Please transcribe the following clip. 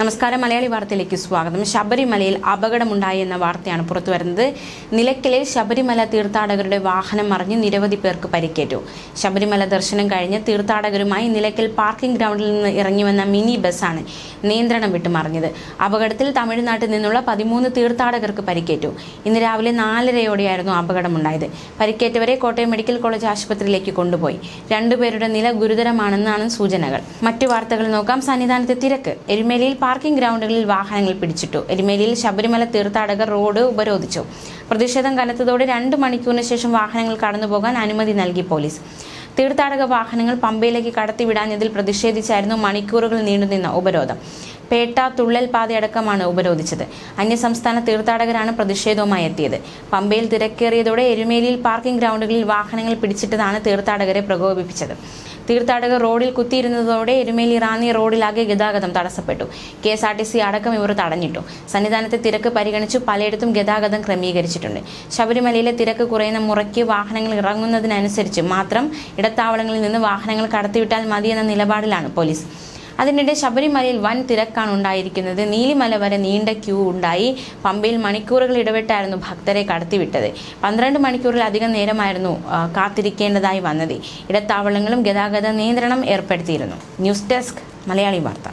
നമസ്കാരം. മലയാളി വാർത്തയിലേക്ക് സ്വാഗതം. ശബരിമലയിൽ അപകടമുണ്ടായി എന്ന വാർത്തയാണ് പുറത്തു വരുന്നത് നിലയ്ക്കലിൽ ശബരിമല തീർത്ഥാടകരുടെ വാഹനം മറിഞ്ഞ് നിരവധി പേർക്ക് പരിക്കേറ്റു. ശബരിമല ദർശനം കഴിഞ്ഞ് തീർത്ഥാടകരുമായി നിലയ്ക്കൽ പാർക്കിംഗ് ഗ്രൗണ്ടിൽ നിന്ന് ഇറങ്ങി വന്ന മിനി ബസ്സാണ് നിയന്ത്രണം വിട്ട് മറിഞ്ഞത് അപകടത്തിൽ തമിഴ്നാട്ടിൽ നിന്നുള്ള പതിമൂന്ന് തീർത്ഥാടകർക്ക് പരിക്കേറ്റു. ഇന്ന് രാവിലെ നാലരയോടെയായിരുന്നു അപകടമുണ്ടായത്. പരിക്കേറ്റവരെ കോട്ടയം മെഡിക്കൽ കോളേജ് ആശുപത്രിയിലേക്ക് കൊണ്ടുപോയി. രണ്ടുപേരുടെ നില ഗുരുതരമാണെന്നാണ് സൂചനകൾ. മറ്റു വാർത്തകൾ നോക്കാം. സന്നിധാനത്തെ തിരക്ക്. എരുമേലിയിൽ പാർക്കിംഗ് ഗ്രൗണ്ടുകളിൽ വാഹനങ്ങൾ പിടിച്ചിട്ടു. എരുമേലിയിൽ ശബരിമല തീർത്ഥാടകർ റോഡ് ഉപരോധിച്ചു. പ്രതിഷേധം കനത്തതോടെ രണ്ട് മണിക്കൂറിന് ശേഷം വാഹനങ്ങൾ കടന്നുപോകാൻ അനുമതി നൽകി പോലീസ്. തീർത്ഥാടക വാഹനങ്ങൾ പമ്പയിലേക്ക് കടത്തിവിടാഞ്ഞതിൽ പ്രതിഷേധിച്ചായിരുന്നു മണിക്കൂറുകൾ നീണ്ടുനിന്ന ഉപരോധം. പേട്ട തുള്ളൽ പാതയടക്കമാണ് ഉപരോധിച്ചത്. അന്യസംസ്ഥാന തീർത്ഥാടകരാണ് പ്രതിഷേധവുമായി എത്തിയത്. പമ്പയിൽ തിരക്കേറിയതോടെ എരുമേലിയിൽ പാർക്കിംഗ് ഗ്രൗണ്ടുകളിൽ വാഹനങ്ങൾ പിടിച്ചിട്ടതാണ് തീർത്ഥാടകരെ പ്രകോപിപ്പിച്ചത്. തീർത്ഥാടകർ റോഡിൽ കുത്തിയിരുന്നതോടെ എരുമേലി റാന്നി റോഡിലാകെ ഗതാഗതം തടസ്സപ്പെട്ടു. K S R T C അടക്കം ഇവർ തടഞ്ഞിട്ടു. സന്നിധാനത്തെ തിരക്ക് പരിഗണിച്ചു പലയിടത്തും ഗതാഗതം ക്രമീകരിച്ചിട്ടുണ്ട്. ശബരിമലയിലെ തിരക്ക് കുറയുന്ന മുറയ്ക്ക് വാഹനങ്ങൾ ഇറങ്ങുന്നതിനനുസരിച്ച് മാത്രം ഇടത്താവളങ്ങളിൽ നിന്ന് വാഹനങ്ങൾ കടത്തിവിട്ടാൽ മതിയെന്ന നിലപാടിലാണ് പോലീസ്. അതിനിടെ ശബരിമലയിൽ വൻ തിരക്കാണ് ഉണ്ടായിരിക്കുന്നത്. നീലിമല വരെ നീണ്ട ക്യൂ ഉണ്ടായി. പമ്പയിൽ മണിക്കൂറുകൾ ഇടവിട്ടായിരുന്നു ഭക്തരെ കടത്തിവിട്ടത്. പന്ത്രണ്ട് മണിക്കൂറിൽ അധികം നേരമായിരുന്നു കാത്തിരിക്കേണ്ടതായി വന്നത്. ഇടത്താവളങ്ങളും ഗതാഗത നിയന്ത്രണം ഏർപ്പെടുത്തിയിരുന്നു. ന്യൂസ് ഡെസ്ക് മലയാളി വാർത്ത.